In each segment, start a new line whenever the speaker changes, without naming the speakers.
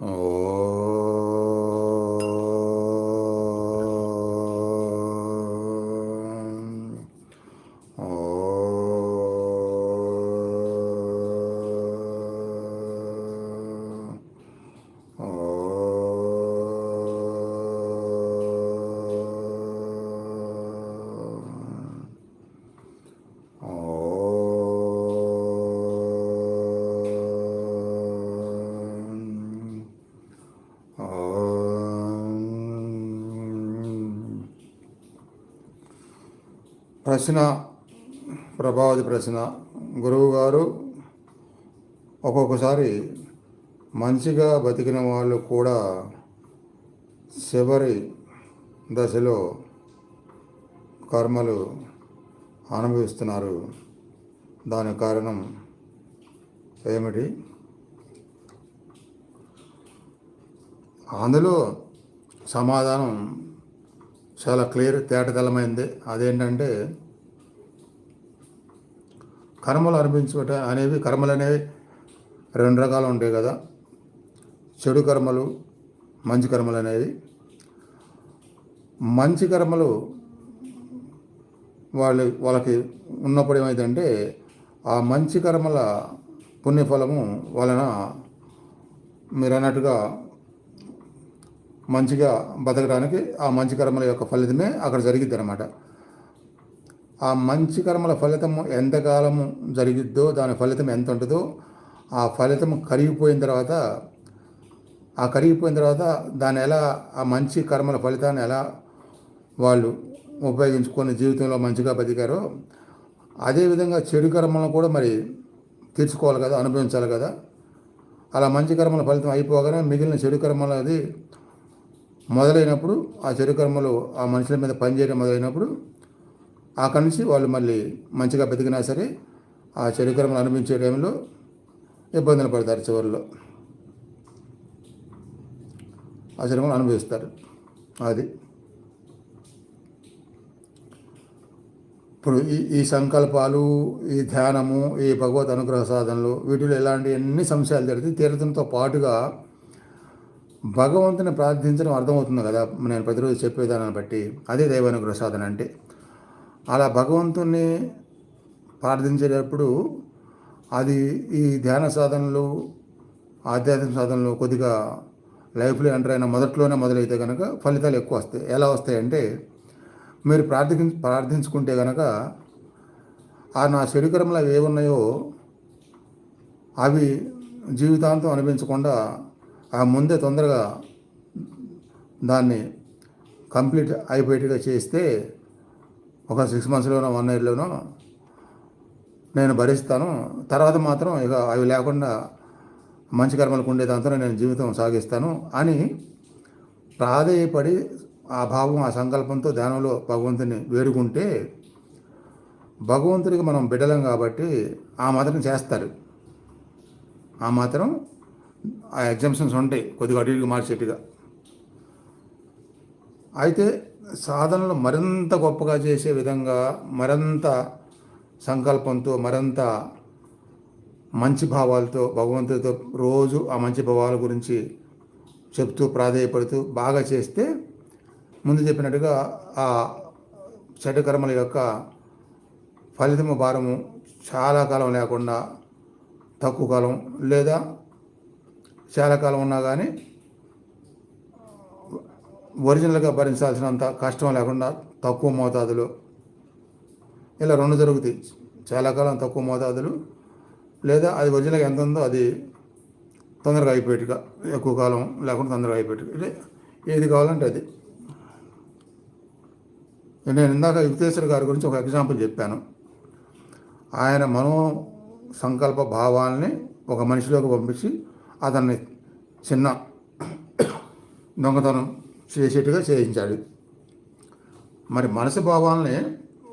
Oh, ప్రశ్న ప్రభావతి ప్రశ్న. గురువు గారు ఒక్కొక్కసారి మంచిగా బతికిన వాళ్ళు కూడా చివరి దశలో కర్మలు అనుభవిస్తున్నారు. దానికి కారణం ఏమిటి? అందులో సమాధానం చాలా క్లియర్ తేటతెల్లమైంది. అదేంటంటే కర్మలు అనిపించుట అనేవి కర్మలు అనేవి రెండు రకాలు ఉంటాయి కదా. చెడు కర్మలు మంచి కర్మలు అనేవి. మంచి కర్మలు వాళ్ళు వాళ్ళకి ఉన్నప్పుడు ఏమైందంటే ఆ మంచి కర్మల పుణ్యఫలము వలన మీరు అన్నట్టుగా మంచిగా బతకడానికి ఆ మంచి కర్మల యొక్క ఫలితమే అక్కడ జరిగిద్ది అనమాట ఆ మంచి కర్మల ఫలితము ఎంతకాలము జరిగిద్దో దాని ఫలితం ఎంత ఉంటుందో ఆ ఫలితం కరిగిపోయిన తర్వాత ఆ కరిగిపోయిన తర్వాత దాన్ని ఎలా ఆ మంచి కర్మల ఫలితాన్ని ఎలా వాళ్ళు ఉపయోగించుకొని జీవితంలో మంచిగా బతికారో అదేవిధంగా చెడు కర్మలను కూడా మరి తీర్చుకోవాలి కదా అనుభవించాలి కదా. అలా మంచి కర్మల ఫలితం అయిపోగానే మిగిలిన చెడు కర్మలు అది మొదలైనప్పుడు ఆ చెడు కర్మలు ఆ మనుషుల మీద పనిచేయడం మొదలైనప్పుడు అక్కడి నుంచి వాళ్ళు మళ్ళీ మంచిగా బతికినా సరే ఆ చరిత్రను కర్మలు అనిపించే టైంలో ఇబ్బందులు పడతారు చివరిలో. ఆ చెడు అనుభవిస్తారు. అది. ఇప్పుడు ఈ ఈ సంకల్పాలు ఈ ధ్యానము ఈ భగవత్ అనుగ్రహ సాధనలు వీటిలో ఇలాంటి ఎన్ని సంశయాలు జరిగితే తీర్థంతో పాటుగా భగవంతుని ప్రార్థించడం అర్థమవుతుంది కదా. నేను ప్రతిరోజు చెప్పేదాన్ని బట్టి అదే దైవానుగ్రహ సాధన అంటే. అలా భగవంతుణ్ణి ప్రార్థించేటప్పుడు అది ఈ ధ్యాన సాధనలు ఆధ్యాత్మిక సాధనలు కొద్దిగా లైఫ్లో ఎంటర్ అయిన మొదట్లోనే మొదలైతే కనుక ఫలితాలు ఎక్కువ వస్తాయి. ఎలా వస్తాయంటే మీరు ప్రార్థి ప్రార్థించుకుంటే కనుక ఆ నా శరీకరంలో అవి ఏమున్నాయో అవి జీవితాంతం అనిపించకుండా ఆ ముందే తొందరగా దాన్ని కంప్లీట్ అయిపోయేట్టుగా చేస్తే ఒక సిక్స్ మంత్స్లోనో వన్ ఇయర్లోనో నేను భరిస్తాను. తర్వాత మాత్రం ఇక అవి లేకుండా మంచి కర్మలకు ఉండే దాంతో నేను జీవితం సాగిస్తాను అని ప్రాధేయపడి ఆ భావం ఆ సంకల్పంతో ధ్యానంలో భగవంతుని వేడుకుంటే భగవంతుడికి మనం బిడ్డలం కాబట్టి ఆ మాత్రం చేస్తారు. ఆ మాత్రం ఆ ఎగ్జామ్షన్స్ ఉంటాయి కొద్దిగా అటు మార్చేట్టుగా. అయితే సాధనలు మరింత గొప్పగా చేసే విధంగా మరింత సంకల్పంతో మరింత మంచి భావాలతో భగవంతుడితో రోజు ఆ మంచి భావాల గురించి చెప్తూ ప్రాధేయపడుతూ బాగా చేస్తే ముందు చెప్పినట్టుగా ఆ చెడ్డకర్మల యొక్క ఫలితము భారము చాలా కాలం లేకుండా తక్కువ కాలం లేదా చాలా కాలం ఉన్నా కానీ ఒరిజినల్గా భరించాల్సినంత కష్టం లేకుండా తక్కువ మోతాదులో ఇలా రెండు జరుగుతాయి. చాలా కాలం తక్కువ మోతాదులు లేదా అది ఒరిజినల్గా ఎంత ఉందో అది తొందరగా అయిపోయేట్టుగా ఎక్కువ కాలం లేకుండా తొందరగా అయిపోయేట్టుగా. అంటే ఏది కావాలంటే అది. నేను ఇందాక యుక్తేశ్వర గారి గురించి ఒక ఎగ్జాంపుల్ చెప్పాను. ఆయన మనో సంకల్ప భావాల్ని ఒక మనిషిలోకి పంపించి అతన్ని చిన్న దొంగతనం చేసేట్టుగా చేయించాడు మరి మనసు భావాల్ని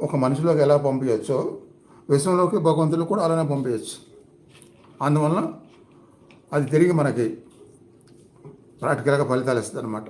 ఒక మనిషిలోకి ఎలా పంపించవచ్చో విశ్వంలోకి భగవంతులు కూడా అలానే పంపించవచ్చు అందువలన అది తిరిగి మనకి ప్రాక్టికల్గా ఫలితాలు ఇస్తుంది అనమాట